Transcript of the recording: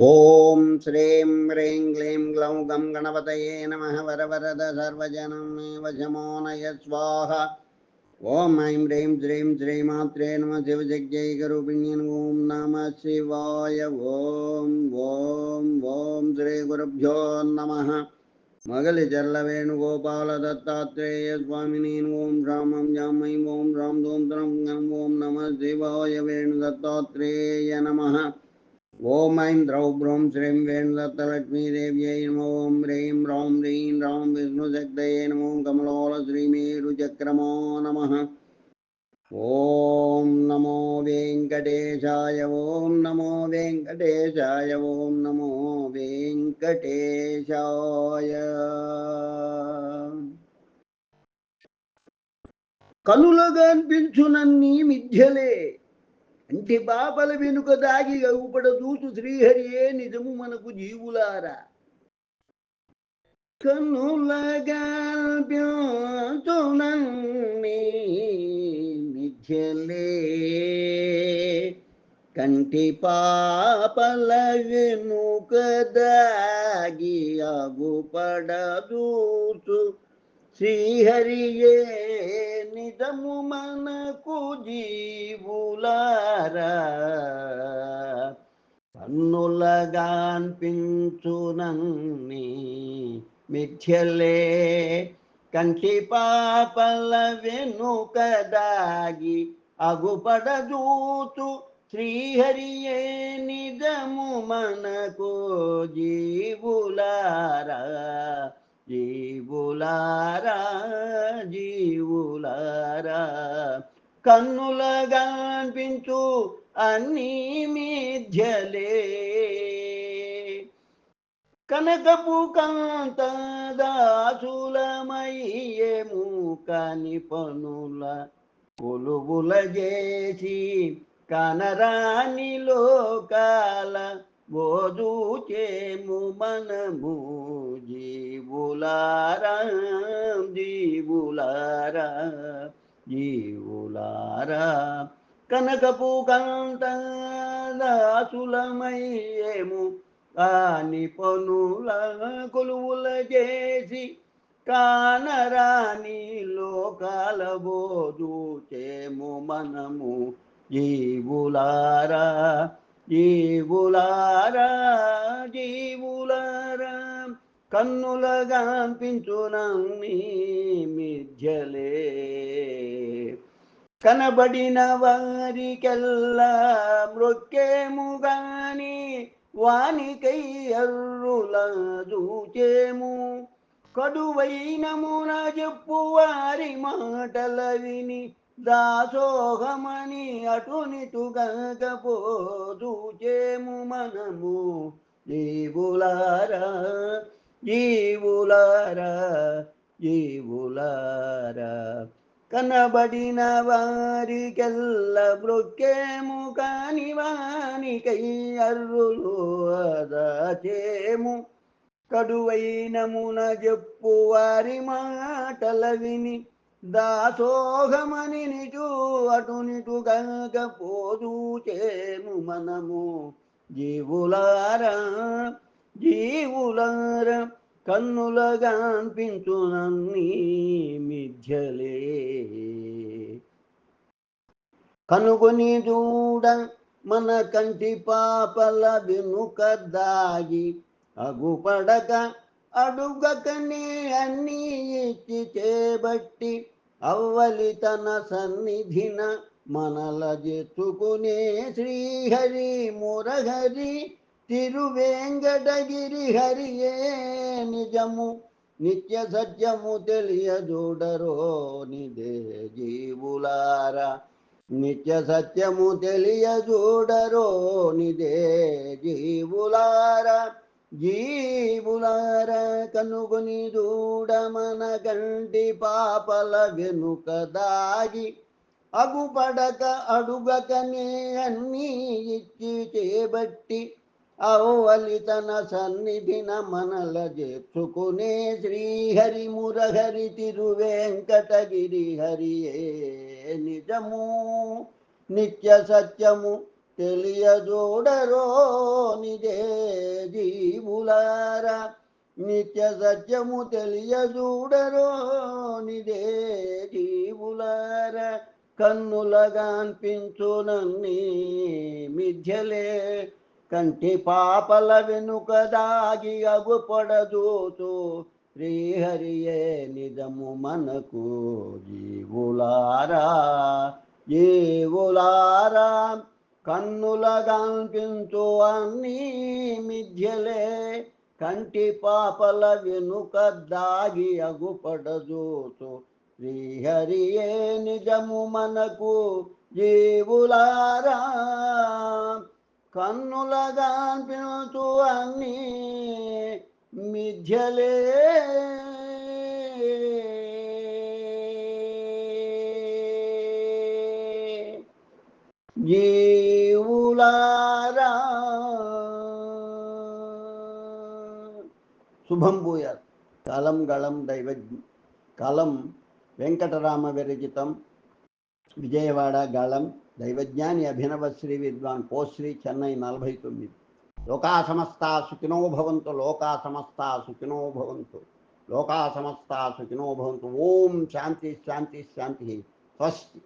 ఓం శ్రీం హ్రీం క్లీం గ్లౌం గం గణపతయే నమ వరవరద సర్వజనం మే వశమో నయ స్వాహ. ఓం ఐం హ్రీం శ్రీం శ్రీమాత్రే నమ శివజగ్జైకరూపిణ్యన్ ఓం నమ శివాయ. ఓం ఓం ఓం శ్రీ గురుభ్యో నమ. మగలి చర్ల వేణుగోపాల దత్తాత్రేయ స్వామిని ఓం రామం జామై ఓం రామ్ దోం త్రం గం ఓం ఐం ద్రౌ బ్రౌం శ్రీం వేణుదత్తలక్ష్మీదేవ్యై నమో. ఓం హ్రీం రాం హ్రీం రాం విష్ణుశక్తయే నమో. కమలోల శ్రీమేరుచక్రమో నమ. ఓం నమో వెంకటేశాయ. ఓం నమో వెంకటేశాయ. ఓం నమో వెంకటేశాయ. కనులుగా అనిపించునన్నీ మిథ్యలే. అంటి పాపల వెనుక దాగి అగుపడ శ్రీహరియే నిజము మనకు జీవులారా. కన్నులగాల్పించునన్ని మిథ్యలే. కంటి పాపల వెనుక దాగి అగుపడదూతు శ్రీహరియే నిజము మనకు జీవులారా. కన్నులగాన్పించునన్ని మిథ్యలే కంటి పాపల వెనుక దాగి అగుపడదూతు శ్రీహరియే నిజము మనకు జీవులారా. జీవులారా జీవులారా కన్నులగా అనిపించు అన్ని మిథ్యలే. కనకపు కాంత దాసులమయ్యేము కాని పనుల కొలువుల చేసి కనరాని లోకాల బోధుచేము మనము జీవులారా జీవులారా జీవులారా. కనకపు కంత దాసులమయ్యేము కాని పనుల కొలువుల చేసి కానరాని లోకాల బోధుచేము మనము జీవులారా. జీవులారా జీవులారా కన్నులగా అనిపించునన్ని మిథ్యలే. కనబడిన వారికెల్లా మృక్కేము గాని వానికై అర్రుల దూచేము. కడువైనమున చెప్పు వారి మాటల విని దాసోహమణి అటునిటు అటునిటుగకపోదూచేము మనము. జీవులారా జీవులారా జీవులారా. కనబడిన వారికెల్ల బ్రొక్కేము కాని వానికై అర్రులు అదాచేము. కడువైనమున చెప్పు వారి మాటల విని దాసోహమని నిటు అటునిటు గంగపోదు చేము మనము. జీవులార జీవులార కన్నులగా అనిపించునన్ని మిథ్యలే. కనుగొని చూడ మన కంటి పాపల వెనుక దాగి అగుపడక అడుగకనే అన్నీ ఇచ్చి చేబట్టి అవ్వలి తన సన్నిధిన మనల జెత్తుకునే శ్రీహరి మురహరి తిరువేంకటగిరి హరియే నిజము నిత్య సత్యము తెలియజూడరో నిదే జీవులారా. నిత్య సత్యము తెలియజూడరో నిదే జీవులారా. జీవులార కనుగొని దూడమన గంటి పాపల వెనుక దాగి అగుపడక అడుగకనే అన్నీ ఇచ్చి చేబట్టి అవ్వలి తన సన్నిధిన మనల చేర్చుకునే శ్రీహరి మురహరి తిరువేంకటగిరి హరియే నిజము నిత్య సత్యము తెలియజోడరో నిదే జీవులారా నిత్య సత్యము తెలియజూడరో నిదే జీవులార కన్నులగా అనిపించునన్ని మిథ్యలే. కంటి పాపల వెనుక దాగి అగుపడదూతూ శ్రీహరియే నిజము మనకు జీవులారా జీవులారా. కన్నుల అనిపించు అన్నీ మిథ్యలే కంటి పాపల వెనుక దాగి అగుపడజూచు. శ్రీహరియే నిజము మనకు జీవులారా? కన్నుల పిలుతూ అన్ని మిథ్యలే. జీవులారా శుభం భూయాత్. కలం గళం దైవ కలం వెంకటరామ విరచితం విజయవాడ గళం దైవజ్ఞాని అభినవ శ్రీ విద్వాన్ కోశ్రీ చెన్నై నలభై తొమ్మిది. లోకా సమస్త సుఖినో భవంతు లోకా సమస్త సుఖినో భవంతు. లోకా సమస్త సుఖినో భవంతు. ఓం శాంతి శాంతి శాంతి. స్వస్తి.